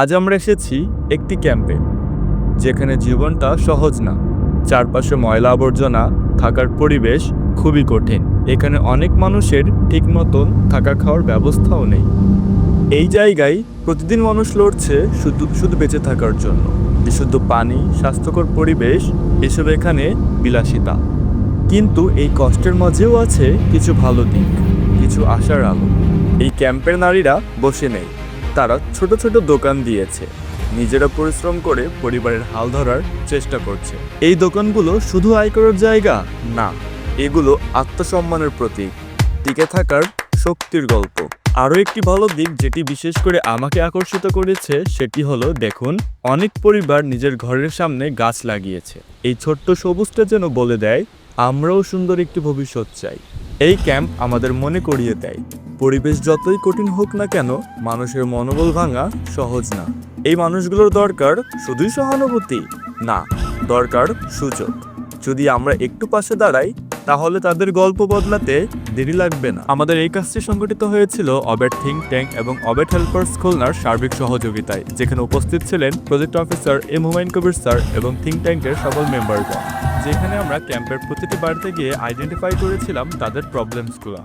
আজ আমরা এসেছি একটি ক্যাম্পে, যেখানে জীবনটা সহজ না। চারপাশে ময়লা আবর্জনা, থাকার পরিবেশ খুবই কঠিন। এখানে অনেক মানুষের ঠিক মতন থাকা খাওয়ার ব্যবস্থাও নেই। এই জায়গায় প্রতিদিন মানুষ লড়ছে শুধু শুধু বেঁচে থাকার জন্য। বিশুদ্ধ পানি, স্বাস্থ্যকর পরিবেশ, এসব এখানে বিলাসিতা। কিন্তু এই কষ্টের মাঝেও আছে কিছু ভালো দিক, কিছু আশার আলো। এই ক্যাম্পের নারীরা বসে নেই। তারা ছোট ছোট দোকান দিয়েছে। নিজেরা পরিশ্রম করে পরিবারের হাল ধরার চেষ্টা করছে। এই দোকানগুলো শুধু আয় করার জায়গা না, এগুলো আত্মসম্মানের প্রতীক। টিকে থাকার শক্তির গল্প। আরও একটি ভালো দিক যেটি বিশেষ করে আমাকে আকর্ষিত করেছে সেটি হলো, দেখুন, অনেক পরিবার নিজের ঘরের সামনে গাছ লাগিয়েছে। এই ছোট্ট সবুজটা যেন বলে দেয়, আমরাও সুন্দর একটি ভবিষ্যৎ চাই। এই ক্যাম্প আমাদের মনে করিয়ে দেয়। পরিবেশ যতই কঠিন হোক না কেন, মানুষের মনোবল ভাঙা সহজ না। এই মানুষগুলোর দরকার শুধুই সহানুভূতি, না, দরকার সুযোগ। যদি আমরা একটু পাশে দাঁড়াই, তাহলে তাদের গল্প বদলাতে দেরি লাগবে না। আমাদের এই কাজটি সংগঠিত হয়েছিল অবেট থিঙ্ক ট্যাঙ্ক এবং অবেট হেল্পার্স খুলনার সার্বিক সহযোগিতায়, যেখানে উপস্থিত ছিলেন project officer M Humayun Kabir sir এবং থিঙ্ক ট্যাঙ্কের সকল মেম্বারগণ। যেখানে আমরা ক্যাম্পের প্রতিটি বাড়িতে গিয়ে আইডেন্টিফাই করেছিলাম তাদের প্রবলেমসগুলো